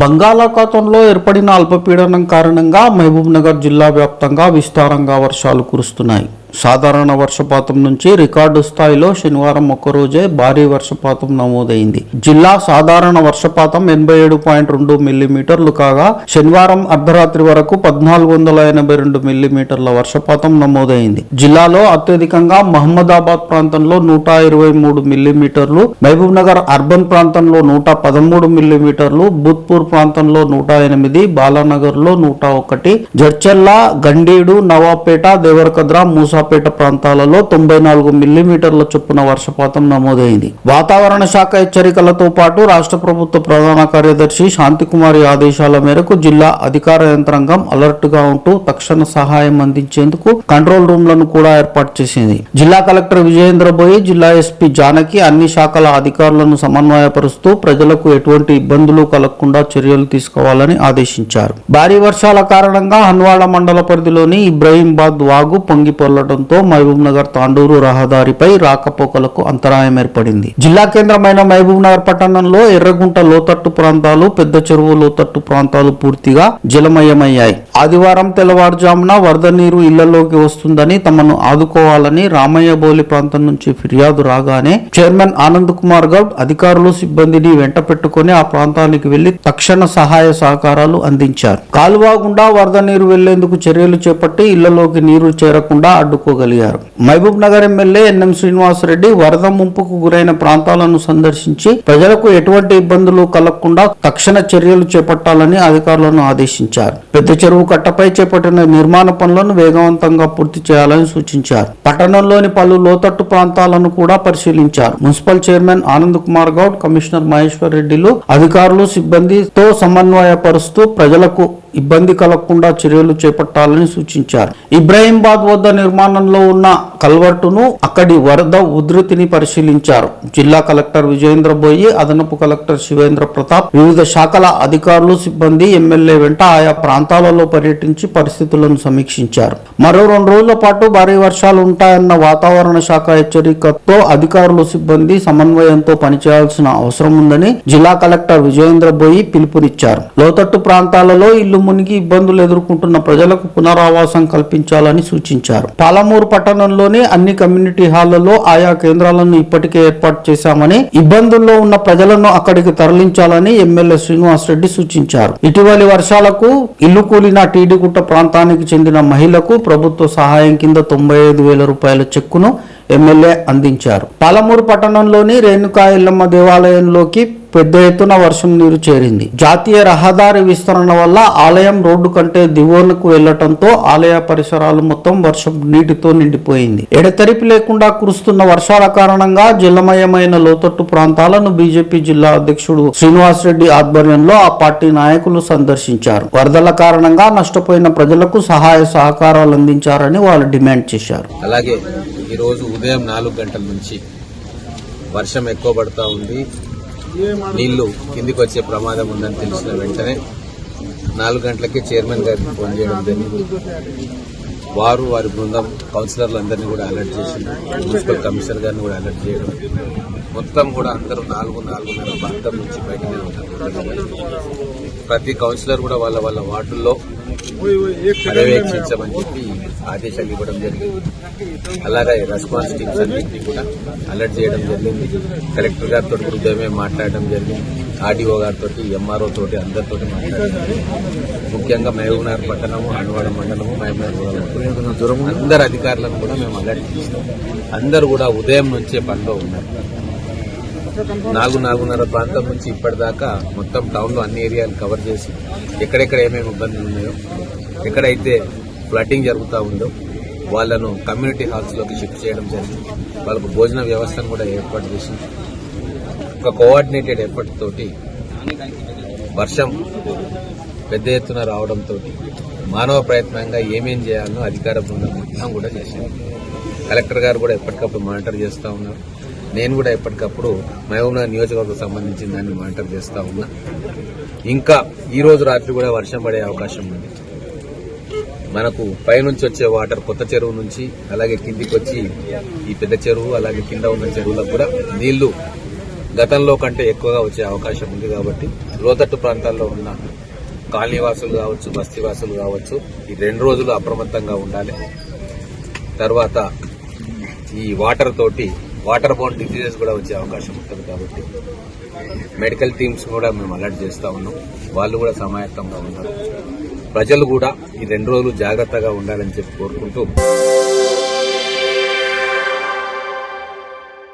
బంగాళాఖాతంలో ఏర్పడిన అల్పపీడనం కారణంగా మహబూబ్నగర్ జిల్లా వ్యాప్తంగా విస్తారంగా వర్షాలు కురుస్తున్నాయి. సాధారణ వర్షపాతం నుంచి రికార్డు స్థాయిలో శనివారం ఒక్కరోజే భారీ వర్షపాతం నమోదైంది. జిల్లా సాధారణ వర్షపాతం ఎనభై ఏడు పాయింట్ రెండు మిల్లీమీటర్లు కాగా శనివారం అర్ధరాత్రి వరకు పద్నాలుగు వందల ఎనభై రెండు మిల్లీమీటర్ల వర్షపాతం నమోదైంది. జిల్లాలో అత్యధికంగా మహమ్మదాబాద్ ప్రాంతంలో నూట ఇరవై మూడు మిల్లీమీటర్లు మహబూబ్ నగర్ అర్బన్ ప్రాంతంలో నూట పదమూడు మిల్లీమీటర్లు భూత్పూర్ ప్రాంతంలో నూట ఎనిమిది బాలానగర్లో నూట ఒకటి జడ్చెల్ల గండీడు నవాపేట దేవరకద్ర మూసాపేట ప్రాంతాలలో తొంభై నాలుగు మిల్లీమీటర్ల చొప్పున వర్షపాతం నమోదైంది. వాతావరణ శాఖ హెచ్చరికలతో పాటు రాష్ట్ర ప్రభుత్వ ప్రధాన కార్యదర్శి శాంతికుమారి ఆదేశాల మేరకు జిల్లా అధికార యంత్రాంగం అలర్ట్గా ఉంటూ తక్షణ సహాయం అందించేందుకు కంట్రోల్ రూమ్లను కూడా ఏర్పాటు చేసింది. జిల్లా కలెక్టర్ విజయేంద్ర బోయి జిల్లా ఎస్పీ జానకి అన్ని శాఖల అధికారులను సమన్వయపరుస్తూ ప్రజలకు ఎటువంటి ఇబ్బందులు కలగకుండా చర్యలు తీసుకోవాలని ఆదేశించారు. భారీ వర్షాల కారణంగా హన్వాడ మండల పరిధిలోని ఇబ్రహీంబాద్ వాగు పొంగి పొర్లడంతో మహబూబ్ నగర్ తాండూరు రహదారిపై రాకపోకలకు అంతరాయం ఏర్పడింది. జిల్లా కేంద్రమైన మహబూబ్ నగర్ పట్టణంలో ఎర్రగుంట లోతట్టు ప్రాంతాలు పెద్ద చెరువు లోతట్టు ప్రాంతాలు పూర్తిగా జలమయమయ్యాయి. ఆదివారం తెల్లవారుజామున వరద నీరు ఇళ్ళలోకి వస్తుందని తమను ఆదుకోవాలని రామయ్య బోలి ప్రాంతం నుంచి ఫిర్యాదు రాగానే చైర్మన్ ఆనంద్ కుమార్ గౌడ్ అధికారులు సిబ్బందిని వెంట పెట్టుకుని ఆ ప్రాంతానికి వెళ్ళి తక్షణ సహాయ సహకారాలు అందించారు. కాలువ గుండా వరద నీరు వెళ్ళేందుకు చర్యలు చేపట్టి ఇళ్ళలోకి నీరు చేరకుండా అడ్డుకోగలిగారు మహబూబ్ నగర్ ఎమ్మెల్యే ఎన్ఎం శ్రీనివాసరెడ్డి వరద ముంపుకు గురైన ప్రాంతాలను సందర్శించి ప్రజలకు ఎటువంటి ఇబ్బందులు కలగకుండా తక్షణ చర్యలు చేపట్టాలని అధికారులను ఆదేశించారు. పెద్ద చెరువు కట్టపై చేపట్టిన నిర్మాణ పనులను వేగవంతంగా పూర్తి చేయాలని సూచించారు. పట్టణంలోని పలు లోతట్టు ప్రాంతాలను కూడా పరిశీలించారు. Municipal chairman Anand Kumar Goud commissioner Maheshwar రెడ్డిలు అధికారులు సిబ్బందితో సమన్వయపరుస్తూ ప్రజలకు ఇబ్బంది కలగకుండా చర్యలు చేపట్టాలని సూచించారు. ఇబ్రాహీంబాద్ వద్ద నిర్మాణంలో ఉన్న కల్వర్టును అక్కడి వరద ఉధృతిని పరిశీలించారు. జిల్లా కలెక్టర్ విజయేంద్ర బోయి అదనపు కలెక్టర్ శివేంద్ర ప్రతాప్ వివిధ శాఖల అధికారులు సిబ్బంది ఎమ్మెల్యే వెంట ఆయా ప్రాంతాలలో పర్యటించి పరిస్థితులను సమీక్షించారు. మరో రెండు రోజుల పాటు భారీ వర్షాలు ఉంటాయన్న వాతావరణ శాఖ హెచ్చరికతో అధికారులు సిబ్బంది సమన్వయంతో పనిచేయాల్సిన అవసరం ఉందని జిల్లా కలెక్టర్ విజయేంద్ర బోయి పిలుపునిచ్చారు. లోతట్టు ప్రాంతాలలో ఇల్లు మునిగి ఇబ్బందులు ఎదుర్కొంటున్న ప్రజలకు పునరావాసం కల్పించాలని సూచించారు. పాలమూరు పట్టణంలోని అన్ని కమ్యూనిటీ హాళ్ళలో ఆయా కేంద్రాలను ఇప్పటికే ఏర్పాటు చేశామని ఇబ్బందుల్లో ఉన్న ప్రజలను అక్కడికి తరలించాలని ఎమ్మెల్యే శ్రీనివాస్ రెడ్డి సూచించారు. ఇటీవలి వర్షాలకు ఇల్లు కూలిన టీడీగుట్ట ప్రాంతానికి చెందిన మహిళకు ప్రభుత్వ సహాయం కింద తొంభై ఐదు వేల రూపాయల చెక్కును ఎమ్మెల్యే అందించారు. పాలమూరు పట్టణంలోని రేణుకా ఎల్లమ్మ దేవాలయంలోకి పెద్ద ఎత్తున వర్షం నీరు చేరింది. జాతీయ రహదారి విస్తరణ వల్ల ఆలయం రోడ్డు కంటే దివోనకు వెళ్ళటంతో ఆలయ పరిసరాలు మొత్తం వర్షం నీటితో నిండిపోయింది. ఎడతెరిపి లేకుండా కురుస్తున్న వర్షాల కారణంగా జలమయమైన లోతట్టు ప్రాంతాలను బీజేపీ జిల్లా అధ్యక్షుడు శ్రీనివాస్ రెడ్డి ఆధ్వర్యంలో ఆ పార్టీ నాయకులు సందర్శించారు. వరదల కారణంగా నష్టపోయిన ప్రజలకు సహాయ సహకారాలు అందించారని వాళ్ళు డిమాండ్ చేశారు. అలాగే ఈరోజు ఉదయం నాలుగు గంటల నుంచి వర్షం ఎక్కువ పడుతూ ఉంది. నీళ్ళు కిందికి వచ్చే ప్రమాదం ఉందని తెలిసిన వెంటనే నాలుగు గంటలకే చైర్మన్ గారికి ఫోన్ చేయడం జరిగింది. వారు వారి బృందం కౌన్సిలర్లందరినీ కూడా అలర్ట్ చేసి మున్సిపల్ కమిషనర్ గారిని కూడా అలర్ట్ చేయడం. మొత్తం కూడా అందరూ నాలుగు నాలుగున్నర ప్రాంతం నుంచి బయటనే ఉంటారు ప్రతి కౌన్సిలర్ కూడా వాళ్ళ వాళ్ళ వార్డుల్లో పర్యవేక్షించమని చెప్పి ఆదేశాలు ఇవ్వడం జరిగింది. అలాగే రెస్పాన్స్ టీమ్స్ అన్నింటినీ కూడా అలర్ట్ చేయడం జరిగింది. కలెక్టర్ గారితో ఉదయమే మాట్లాడడం జరిగింది. ఆర్డీఓ గారితో ఎంఆర్ఓ తోటి అందరితో మాట్లాడడం. ముఖ్యంగా మహబూబ్నగర్ పట్టణము అనువాడ మండలము మహబూబ్నగర్ దూరం అందరు అధికారులను కూడా మేము అలర్ట్ చేస్తాం. అందరూ కూడా ఉదయం నుంచే పనిలో ఉన్నారు. నాలుగు నాలుగున్నర ప్రాంతం నుంచి ఇప్పటిదాకా మొత్తం టౌన్లో అన్ని ఏరియాలు కవర్ చేసి ఎక్కడెక్కడ ఏమేమి ఇబ్బందులు ఉన్నాయో ఎక్కడైతే ఫ్లడ్డింగ్ జరుగుతూ ఉందో వాళ్ళను కమ్యూనిటీ హాల్స్లోకి షిఫ్ట్ చేయడం జరిగింది. వాళ్ళకు భోజన వ్యవస్థను కూడా ఏర్పాటు చేసి ఒక కోఆర్డినేటెడ్ ఎఫర్ట్ తోటి వర్షం పెద్ద ఎత్తున రావడంతో మానవ ప్రయత్నంగా ఏమేం చేయాలనో అధికార బృందం మొత్తం కూడా చేశాను కలెక్టర్ గారు కూడా ఎప్పటికప్పుడు మానిటర్ చేస్తూ ఉన్నారు. నేను కూడా ఎప్పటికప్పుడు మహబూబ్నగర్ నియోజకవర్గం సంబంధించిన దాన్ని మానిటర్ చేస్తూ ఉన్నా. ఇంకా ఈరోజు రాత్రి కూడా వర్షం పడే అవకాశం ఉంది. మనకు పైనుంచి వచ్చే వాటర్ కొత్త చెరువు నుంచి అలాగే కిందికి వచ్చి ఈ పెద్ద చెరువు అలాగే కింద ఉన్న చెరువులకు కూడా నీళ్ళు గతంలో కంటే ఎక్కువగా వచ్చే అవకాశం ఉంది కాబట్టి లోతట్టు ప్రాంతాల్లో ఉన్న కాలనీవాసులు కావచ్చు బస్తీవాసులు కావచ్చు ఈ రెండు రోజులు అప్రమత్తంగా ఉండాలి. తర్వాత ఈ వాటర్ తోటి వాటర్ బోన్ డిసీజెస్ కూడా వచ్చే అవకాశం ఉంటుంది కాబట్టి మెడికల్ టీమ్స్ కూడా మేము అలర్ట్ చేస్తా ఉన్నాం. వాళ్ళు కూడా సమాయత్తంగా ఉన్నారు. ప్రజలు కూడా ఈ రెండు రోజులు జాగ్రత్తగా ఉండాలని చెప్పి కోరుకుంటూ